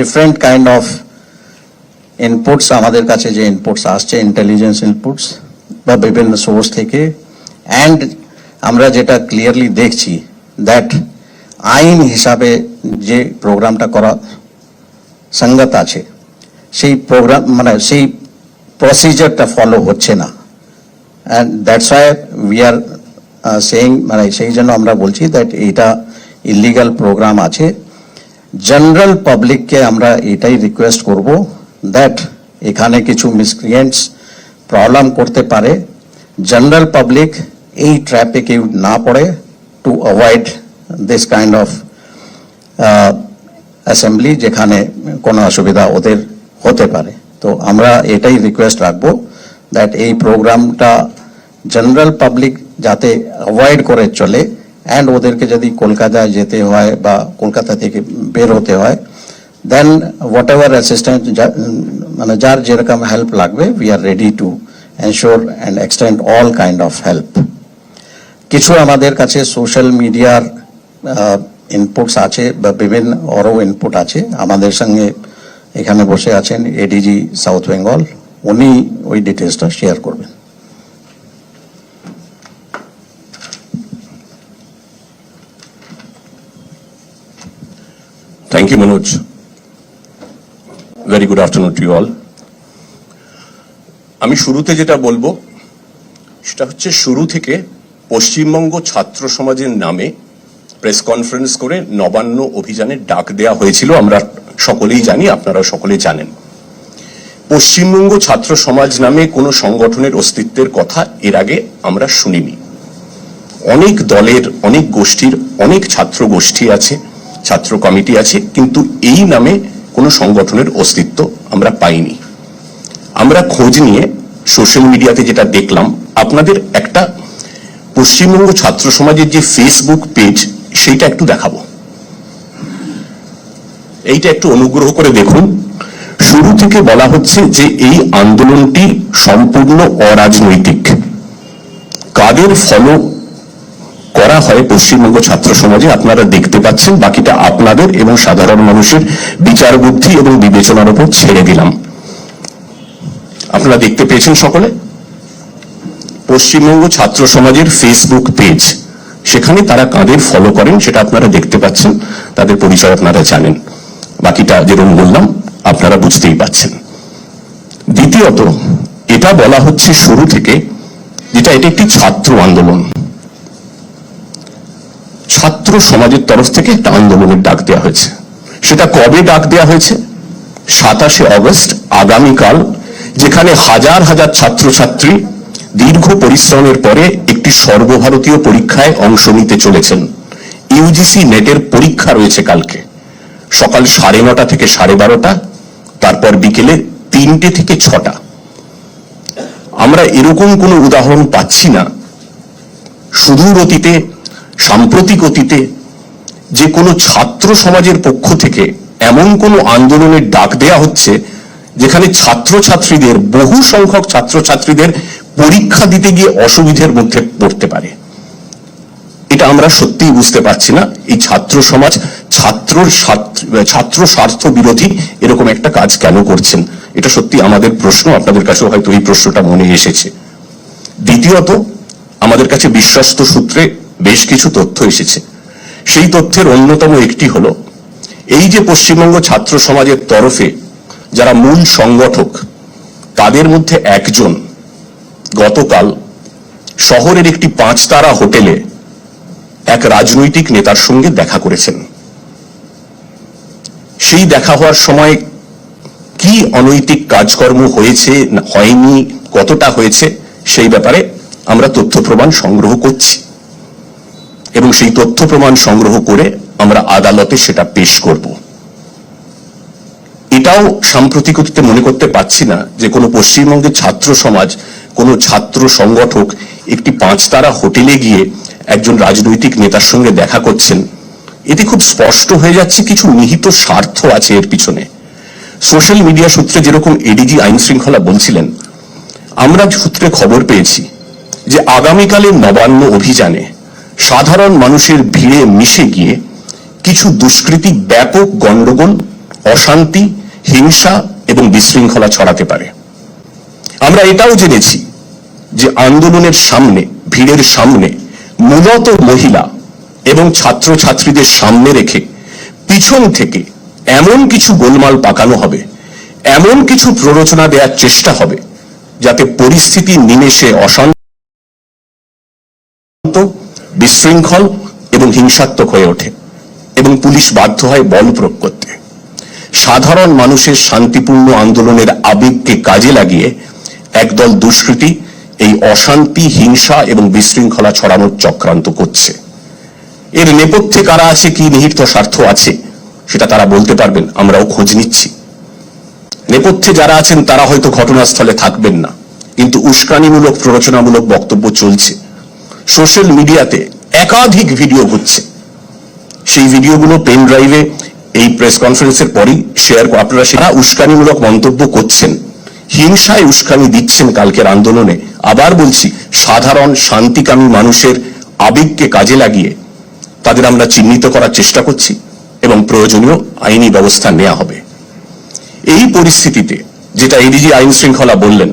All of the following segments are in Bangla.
ডিফারেন্ট কাইন্ড অফ ইনপুটস আমাদের কাছে যে ইনপুটস আসছে ইন্টেলিজেন্স ইনপুটস বা বিভিন্ন সোর্স থেকে। অ্যান্ড আমরা যেটা ক্লিয়ারলি দেখছি দ্যাট আইন হিসাবে যে প্রোগ্রামটা করা সঙ্গত আছে, সেই প্রোগ্রাম মানে সেই প্রসিজারটা ফলো হচ্ছে না। And that's why we are saying মানে সেই জন্য আমরা বলছি দ্যাট এইটা ইলিগাল প্রোগ্রাম আছে। জেনারেল পাবলিককে আমরা এটাই রিকোয়েস্ট করব দ্যাট এখানে কিছু মিসক্রিয়েন্টস প্রবলেম করতে পারে। জেনারেল পাবলিক এই ট্র্যাপে কেউ না পড়ে to avoid this kind of assembly যেখানে কোনো অসুবিধা ওদের হতে পারে। তো আমরা এটাই রিকোয়েস্ট রাখব দ্যাট এই প্রোগ্রামটা জেনারেল পাবলিক যাতে অ্যাভয়েড করে চলে। অ্যান্ড ওদেরকে যদি কলকাতায় যেতে হয় বা কলকাতা থেকে বের হতে হয়। দেন হোয়াট এভার অ্যাসিস্ট্যান্ট মানে যার যেরকম হেল্প লাগবে we are ready to ensure and extend all kind of help কিছু আমাদের কাছে সোশ্যাল মিডিয়ার ইনপুটস আছে বা বিভিন্ন আরও ইনপুট আছে। আমাদের সঙ্গে এখানে বসে আছেন এডিজি সাউথ বেঙ্গল উনি ওই ডিটেলসটা শেয়ার করবেন। Thank you, Manoj. Very good afternoon to you all. আমি শুরুতে যেটা বলব সেটা হচ্ছে শুরু থেকে পশ্চিমবঙ্গ ছাত্র সমাজের নামে প্রেস কনফারেন্স করে নবান্ন অভিযানের ডাক দেয়া হয়েছিল আমরা সকলেই জানি আপনারা সকলেই জানেন পশ্চিমবঙ্গ ছাত্র সমাজ নামে কোনো সংগঠনের অস্তিত্বের কথা এর আগে আমরা শুনিনি অনেক দলের অনেক গোষ্ঠীর অনেক ছাত্র গোষ্ঠী আছে ছাত্র কমিটি আছে, কিন্তু এই নামে কোনো সংগঠনের অস্তিত্ব আমরা পাইনি। আমরা খোঁজ নিয়ে সোশ্যাল মিডিয়াতে যেটা দেখলাম, আপনাদের একটা পশ্চিমবঙ্গ ছাত্র সমাজের যে ফেসবুক পেজ সেইটা একটু দেখাবো। এইটা একটু অনুগ্রহ করে দেখুন। শুরু থেকে বলা হচ্ছে যে এই আন্দোলনটি সম্পূর্ণ অরাজনৈতিক। কাদের ফলো করা হয় পশ্চিমবঙ্গ ছাত্র সমাজে। আপনারা দেখতে পাচ্ছেন বাকিটা আপনাদের এবং সাধারণ মানুষের বিচার বুদ্ধি এবং বিবেচনার উপর ছেড়ে দিলাম। আপনারা দেখতে পেয়েছেন সকলে? পশ্চিমবঙ্গ ছাত্র সমাজের ফেসবুক পেজ সেখানে তারা কাদের ফলো করেন সেটা আপনারা দেখতে পাচ্ছেন। তাদের পরিচয় আপনারা জানেন। বাকিটা যেরকম বললাম, আপনারা বুঝতেই পাচ্ছেন। দ্বিতীয়ত, এটা বলা হচ্ছে শুরু থেকে, যেটা এটা একটি ছাত্র আন্দোলন। ছাত্র সমাজের তরফ থেকে একটা আন্দোলনের ডাক দেওয়া হয়েছে। সেটা কবে ডাক দেওয়া হয়েছে? সাতাশে অগস্ট, আগামীকাল, যেখানে হাজার হাজার ছাত্রছাত্রী দীর্ঘ পরিশ্রমের পরে একটি সর্বভারতীয় পরীক্ষায় অংশ নিতে চলেছেন। ইউজিসি নেটের পরীক্ষা রয়েছে কালকে। সকাল সাড়ে নটা থেকে সাড়ে বারোটা, তারপর বিকেলে তিনটে থেকে ছটা। আমরা এরকম কোনো উদাহরণ পাচ্ছি না। সুদূর অতীতে সাম্প্রতিক অতীতে যে কোনো ছাত্র সমাজের পক্ষ থেকে এমন কোনো আন্দোলনের ডাক দেয়া হচ্ছে যেখানে ছাত্রছাত্রীদের, বহু সংখ্যক ছাত্রছাত্রীদের পরীক্ষা দিতে গিয়ে অসুবিধার মধ্যে পড়তে পারে। এটা আমরা সত্যিই বুঝতে পারছি না। এই ছাত্র সমাজ ছাত্র ছাত্র স্বার্থ বিরোধী এরকম একটা কাজ কেন করছেন? এটা সত্যি আমাদের প্রশ্ন। আপনাদের কাছেও হয়তো এই প্রশ্নটা মনে এসেছে। দ্বিতীয়ত, আমাদের কাছে বিশ্বস্ত সূত্রে বেশ কিছু তথ্য এসেছে। সেই তথ্যের অন্যতম একটি হল, এই যে পশ্চিমবঙ্গ ছাত্র সমাজের তরফে যারা মূল সংগঠক, তাদের মধ্যে একজন গতকাল শহরের একটি পাঁচতারা হোটেলে এক রাজনৈতিক নেতার সঙ্গে দেখা করেছেন। সেই দেখা হওয়ার সময় কি অনৈতিক কাজকর্ম হয়েছে হয়নি, কতটা হয়েছে, সেই ব্যাপারে আমরা তথ্য প্রমাণ সংগ্রহ করছি। এবং সেই তথ্য প্রমাণ সংগ্রহ করে আমরা আদালতে সেটা পেশ করব। এটাও সাম্প্রতিকতে মনে করতে পারছি না যে কোনো পশ্চিমবঙ্গের ছাত্র সমাজ, কোনো ছাত্র সংগঠক একটি পাঁচতারা হোটেলে গিয়ে একজন রাজনৈতিক নেতার সঙ্গে দেখা করছেন। এতে খুব স্পষ্ট হয়ে যাচ্ছে কিছু নিহিত স্বার্থ আছে এর পিছনে। সোশ্যাল মিডিয়া সূত্রে যেরকম এডিজি আইন শৃঙ্খলা বলছিলেন, আমরা সূত্রে খবর পেয়েছি যে আগামীকালের নবান্ন অভিযানে সাধারণ মানুষের ভিড়ে মিশে গিয়ে কিছু দুষ্কৃতী ব্যাপক গন্ডগোল অশান্তি, হিংসা এবং বিশৃঙ্খলা ছড়াতে পারে। আমরা এটাও জেনেছি যে আন্দোলনের সামনে, ভিড়ের সামনে মূলত মহিলা এবং ছাত্রছাত্রীদের সামনে রেখে পিছন থেকে এমন কিছু গোলমাল পাকানো হবে, এমন কিছু প্ররোচনা দেওয়ার চেষ্টা হবে যাতে পরিস্থিতি নিমেষে অশান্ত বিশৃঙ্খল এবং হিংসাত্মক হয়ে ওঠে এবং পুলিশ বাধ্য হয় বল প্রয়োগ করতে। সাধারণ মানুষের শান্তিপূর্ণ আন্দোলনের আবেগকে কাজে লাগিয়ে একদল দুষ্কৃতী এই অশান্তি, হিংসা এবং বিশৃঙ্খলা ছড়ানোর চক্রান্ত করছে। এর নেপথ্যে কারা আছে, কি নিহিত স্বার্থ আছে, সেটা তারা বলতে পারবেন, আমরাও খোঁজ নিচ্ছি। নেপথ্যে যারা আছেন, তারা হয়তো ঘটনাস্থলে থাকবেন না, কিন্তু উস্কানিমূলক প্ররোচনামূলক বক্তব্য চলছে। সোশ্যাল মিডিয়াতে একাধিক ভিডিও ঘুরছে। সেই ভিডিওগুলো পেন ড্রাইভে এই প্রেস কনফারেন্সের পরই শেয়ার আপনারা সেটা উস্কানিমূলক মন্তব্য করছেন। হিংসায় উস্কানি দিচ্ছেন কালকের আন্দোলনে। আবার বলছি, সাধারণ শান্তিকামী মানুষের আবেগকে কাজে লাগিয়ে তাদের আমরা চিহ্নিত করার চেষ্টা করছি এবং প্রয়োজনীয় আইনি ব্যবস্থা নেওয়া হবে। এই পরিস্থিতিতে, যেটা এডিজি আইন শৃঙ্খলা বললেন,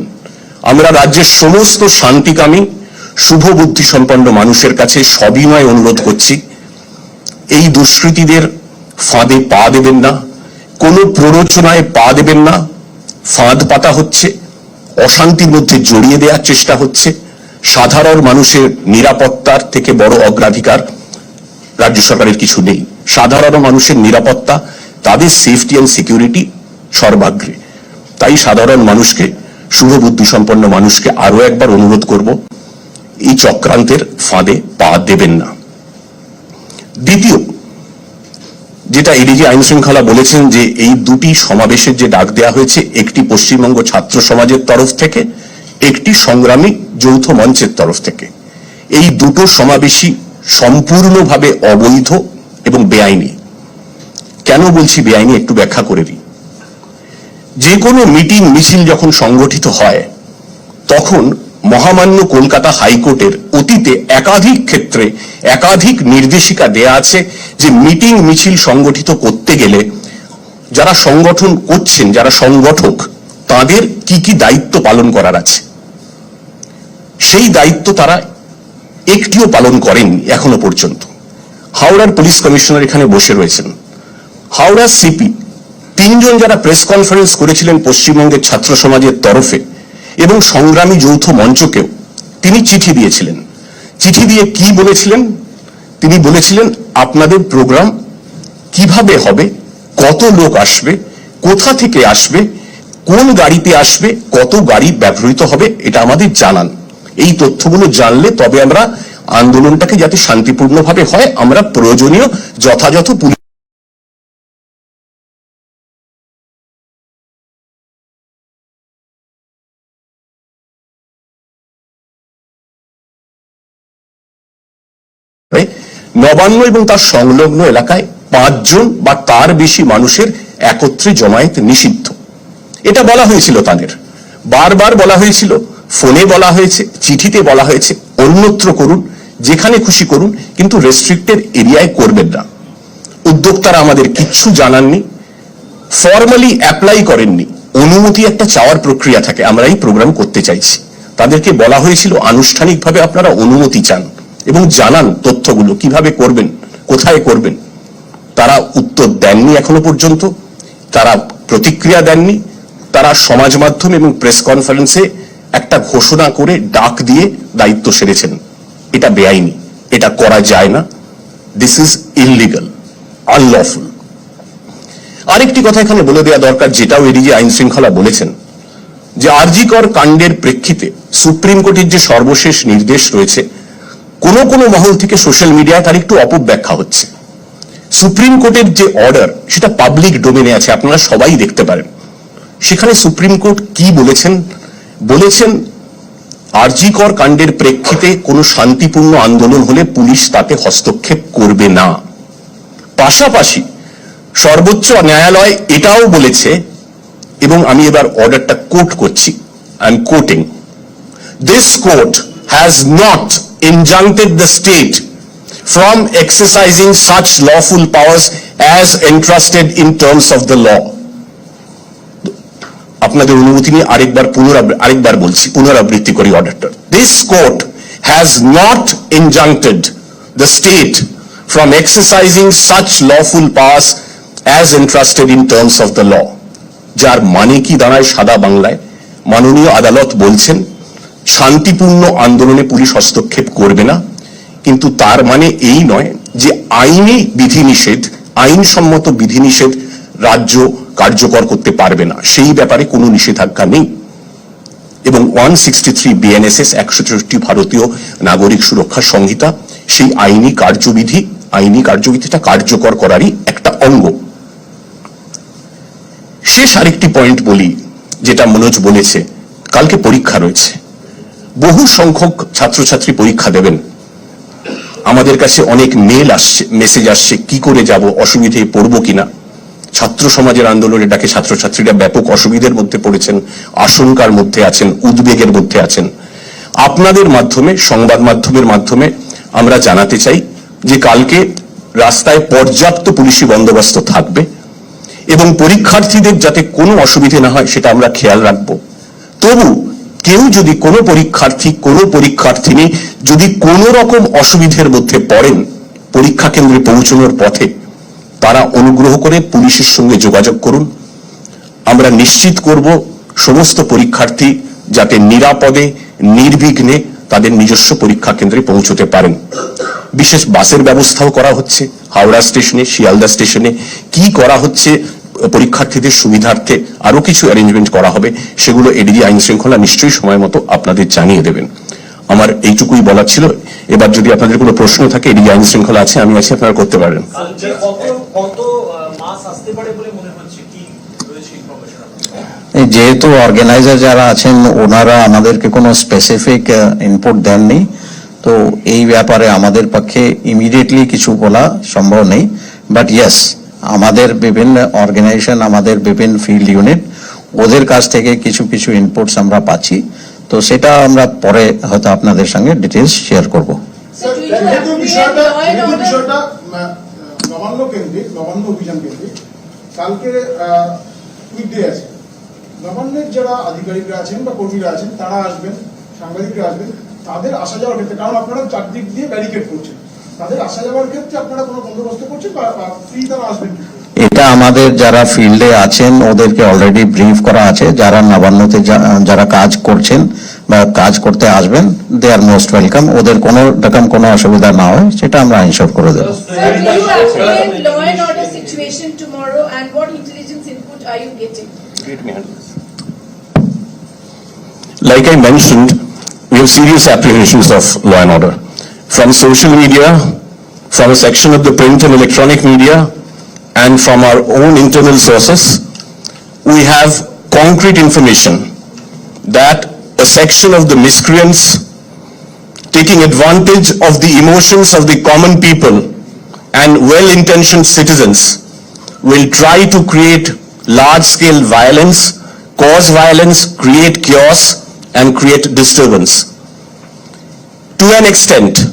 আমরা রাজ্যের সমস্ত শান্তিকামী শুভ বুদ্ধি সম্পন্ন মানুষের কাছে সবিনয় অনুরোধ করছি। এই দুষ্কৃতীদের ফাঁদে পা দেবেন না। কোনো প্ররোচনায় পা দেবেন না। ফাঁদ পাতা হচ্ছে, অশান্তির মধ্যে জড়িয়ে দেওয়ার চেষ্টা হচ্ছে। সাধারণ মানুষের নিরাপত্তার থেকে বড় অগ্রাধিকার রাজ্য সরকারের কিছু নেই। সাধারণ মানুষের নিরাপত্তা, তাদের সেফটি অ্যান্ড সিকিউরিটি সর্বাগ্রে। তাই সাধারণ মানুষকে, শুভবুদ্ধি সম্পন্ন মানুষকে আরও একবার অনুরোধ করব এই চক্রান্তের ফাঁদে পা দেবেন না। দ্বিতীয়, যেটা এডিজি আইন শৃঙ্খলা বলেছেন যে এই দুটি সমাবেশের যে ডাক দেওয়া হয়েছে, একটি পশ্চিমবঙ্গ ছাত্র সমাজের তরফ থেকে, একটি সংগ্রামী যৌথ মঞ্চের তরফ থেকে। এই দুটো সমাবেশই সম্পূর্ণভাবে অবৈধ এবং বেআইনি। কেন বলছি বেআইনি একটু ব্যাখ্যা করে দিই। যে কোনো মিটিং মিছিল যখন সংগঠিত হয়, তখন মহামান্য কলকাতা হাইকোর্টের অতীতে একাধিক ক্ষেত্রে একাধিক নির্দেশিকা দেয়া আছে যে মিটিং মিছিল সংগঠিত করতে গেলে যারা সংগঠন করছেন, যারা সংগঠক, তাদের কি কি দায়িত্ব পালন করার আছে? সেই দায়িত্ব তারা একটিও পালন করেননি এখনও পর্যন্ত। হাওড়ার পুলিশ কমিশনার এখানে বসে রয়েছেন। হাওড়ার সিপি তিনজন যারা প্রেস কনফারেন্স করেছিলেন পশ্চিমবঙ্গের ছাত্র সমাজের তরফে এবং সংগ্রামী যৌথ মঞ্চকেও তিনি চিঠি দিয়েছিলেন। চিঠি দিয়ে কি বলেছিলেন? তিনি বলেছিলেন, আপনাদের প্রোগ্রাম কীভাবে হবে? কত লোক আসবে? কোথা থেকে আসবে? কোন গাড়িতে আসবে? কত গাড়ি ব্যবহৃত হবে? এটা আমাদের জানান। এই তথ্যগুলো জানলে তবে আমরা আন্দোলনটাকে যাতে শান্তিপূর্ণভাবে হয়, আমরা প্রয়োজনীয় যথাযথ পুলিশ নবান্ন এবং তার সংলগ্ন এলাকায় পাঁচজন বা তার বেশি মানুষের একত্রে জমায়েত নিষিদ্ধ। এটা বলা হয়েছিল তাদের। বারবার বলা হয়েছিল, ফোনে বলা হয়েছে, চিঠিতে বলা হয়েছে, অন্যত্র করুন, যেখানে খুশি করুন, কিন্তু রেস্ট্রিক্টেড এরিয়ায় করবেন না। উদ্যোক্তারা আমাদের কিচ্ছু জানাননি ফর্মালি অ্যাপ্লাই করেননি। অনুমতি একটা চাওয়ার প্রক্রিয়া থাকে, আমরা এই প্রোগ্রাম করতে চাইছি। তাদেরকে বলা হয়েছিল, আনুষ্ঠানিকভাবে আপনারা অনুমতি চান। এবং জানান তথ্যগুলো, কীভাবে করবেন, কোথায় করবেন। তারা উত্তর দেননি এখনও পর্যন্ত, তারা প্রতিক্রিয়া দেননি, তারা সমাজ মাধ্যম এবং প্রেস কনফারেন্সে একটা ঘোষণা করে ডাক দিয়ে দায়িত্ব সেরেছেন। এটা বেআইনি, এটা করা যায় না। দিস ইজ ইললিগাল আনলফুল আরেকটি কথা এখানে বলে দেওয়া দরকার, যেটাও এডিজি আইন শৃঙ্খলা বলেছেন, যে আরজিকর কাণ্ডের প্রেক্ষিতে সুপ্রিম কোর্টের যে সর্বশেষ নির্দেশ রয়েছে কোন কোন মহল থেকে সোশ্যাল মিডিয়ায় তার একটু অপব্যাখ্যা হচ্ছে। সুপ্রিম কোর্টের যে অর্ডার, সেটা পাবলিক ডোমেনে আছে, আপনারা সবাই দেখতে পারেন। সেখানে সুপ্রিম কোর্ট কি বলেছেন? বলেছেন আরজিকর কাণ্ডের প্রেক্ষিতে কোনো শান্তিপূর্ণ আন্দোলন হলে পুলিশ তাতে হস্তক্ষেপ করবে না। পাশাপাশি সর্বোচ্চ ন্যায়ালয় এটাও বলেছে, এবং আমি এবার অর্ডারটা কোট করছি I am quoting this court has not injuncted the state from exercising such lawful powers as entrusted in terms of the law. আপনাদের অনুমতি নিয়ে আরেকবার আরেকবার বলছি, পুনরাবৃত্তি করি অর্ডারটা this court has not injuncted the state from exercising such lawful powers as entrusted in terms of the law যার মানে কি দাঁড়ায় সাদা বাংলায়? মাননীয় আদালত বলছেন শান্তিপূর্ণ আন্দোলনে পুলিশ হস্তক্ষেপ করবে না, কিন্তু তার মানে এই নয় যে আইনি বিধিনিষেধ, আইনসম্মত বিধিনিষেধ রাজ্য কার্যকর করতে পারবে না। সেই ব্যাপারে কোনো নিষেধাজ্ঞা নেই। এবং ওয়ান সিক্সটি থ্রি বিএনএসএস, একশো চৌষট্টি ভারতীয় নাগরিক সুরক্ষা সংহিতা, সেই আইনি কার্যবিধি, আইনি কার্যবিধিটা কার্যকর করারই একটা অঙ্গ। শেষ আরেকটি পয়েন্ট বলি, যেটা মনোজ বলেছে, কালকে পরীক্ষা রয়েছে। বহু সংখ্যক ছাত্রছাত্রী পরীক্ষা দেবেন। আমাদের কাছে অনেক মেল আসছে মেসেজ আসছে, কি করে যাব অসুবিধায় পড়ব কিনা? ছাত্র সমাজের আন্দোলনে ডাকে ছাত্রছাত্রীরা ব্যাপক অসুবিধার মধ্যে পড়েছেন, আশঙ্কার মধ্যে আছেন, উদ্বেগের মধ্যে আছেন? আপনাদের মাধ্যমে, সংবাদ মাধ্যমের মাধ্যমে আমরা জানাতে চাই যে কালকে রাস্তায় পর্যাপ্ত পুলিশি বন্দোবস্ত থাকবে এবং পরীক্ষার্থীদের যাতে কোনো অসুবিধে না হয়, সেটা আমরা খেয়াল রাখব। তবু কেউ যদি কোনো পরীক্ষার্থী, কোনো পরীক্ষার্থিনী যদি কোনো রকম অসুবিধের মধ্যে পড়েন পরীক্ষা কেন্দ্রে পৌঁছানোর পথে, তারা অনুগ্রহ করে পুলিশের সঙ্গে যোগাযোগ করুন। আমরা নিশ্চিত করব সমস্ত পরীক্ষার্থী যাতে নিরাপদে, নির্বিঘ্নে তাদের নিজস্ব পরীক্ষা কেন্দ্রে পৌঁছতে পারেন। বিশেষ বাসের ব্যবস্থাও করা হচ্ছে। হাওড়া স্টেশনে, শিয়ালদা স্টেশনে কি করা হচ্ছে পরীক্ষার্থীদের সুবিধার্থে আরও কিছু অ্যারেঞ্জমেন্ট করা হবে সেগুলো এডিজি আইন শৃঙ্খলা নিশ্চয়ই সময় মতো আপনাদের জানিয়ে দেবেন। আমার এইটুকুই বলার ছিল। এবার যদি আপনাদের কোনো প্রশ্ন থাকে এডিজি আইন শৃঙ্খলা আছে আমি আছি আপনারা করতে পারেন। যে কত কত মাস আসতে পারে বলে মনে হচ্ছে? কি রয়েছে ইনফরমেশন এই যেহেতু অর্গানাইজার যারা আছেন ওনারা আমাদেরকে কোনো স্পেসিফিক ইনপুট দেননি। তো এই ব্যাপারে আমাদের পক্ষে ইমিডিয়েটলি কিছু বলা সম্ভব নেই। বাট ইয়েস আমাদের বিভিন্ন অর্গানাইজেশন আমাদের বিভিন্ন ফিল্ড ইউনিট ওদের কাছ থেকে কিছু কিছু ইনপুটস আমরা পাচ্ছি। তো সেটা আমরা পরে হয়তো আপনাদের সঙ্গে ডিটেলস শেয়ার করব। কালকে উইকডে আছে। নবান্নের যারা আধিকারিকরা আছেন বা কর্মীরা আছেন তারা আসবেন সাংবাদিকরা আসবেন তাদের আসা যাওয়ার ক্ষেত্রে কারণ আপনারা চারদিক দিয়ে ব্যারিকেড করছেন। তাদের আসা যাওয়ার ক্ষেত্রে আপনারা কোনো বন্দোবস্ত করছেন বা ফ্রি তারা আসবেন এটা আমাদের যারা ফিল্ডে আছেন ওদেরকে অলরেডি ব্রিফ করা আছে যারা নবান্নতে যা- যারা কাজ করছেন বা কাজ করতে আসবেন দে আর মোস্ট ওয়েলকাম ওদের কোনো রকম কোনো অসুবিধা না হয় সেটা আমরা ইনশোর করে দেবো? Like I mentioned, we have serious apprehensions of law and order. From social media, from a section of the print and electronic media, and from our own internal sources, we have concrete information that a section of the miscreants taking advantage of the emotions of the common people and well-intentioned citizens will try to create large-scale violence, cause violence, create chaos, and create disturbance. To an extent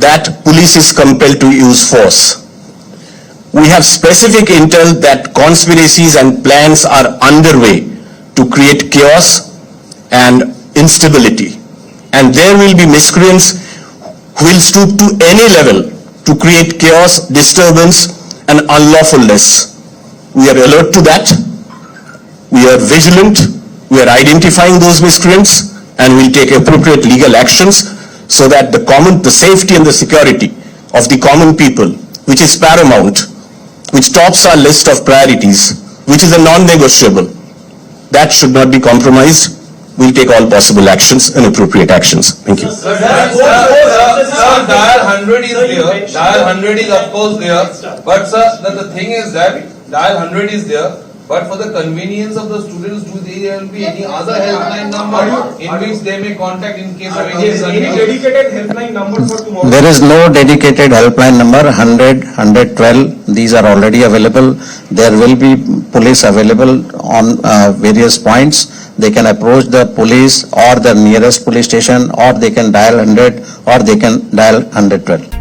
that police is compelled to use force. We have specific intel that conspiracies and plans are underway to create chaos and instability. And there will be miscreants who will stoop to any level to create chaos, disturbance, and unlawfulness. We are alert to that. We are vigilant. We are identifying those miscreants and will take appropriate legal actions so that the common, the safety and the security of the common people, which is paramount, which tops our list of priorities, which is a non-negotiable, that should not be compromised. We'll take all possible actions and appropriate actions. Thank you. Sir, Sir, sir, sir, sir, dial hundred is there, dial hundred is of course there, but sir, the, the thing is that dial hundred is there, but for the convenience of the students, do there will be any other helpline number in which they may contact in case of any Yes, any dedicated helpline number for tomorrow? There is no dedicated helpline number, 100, 112, these are already available. There will be police available on uh, various points. They can approach the police or the nearest police station, or they can dial 100, or they can dial 112.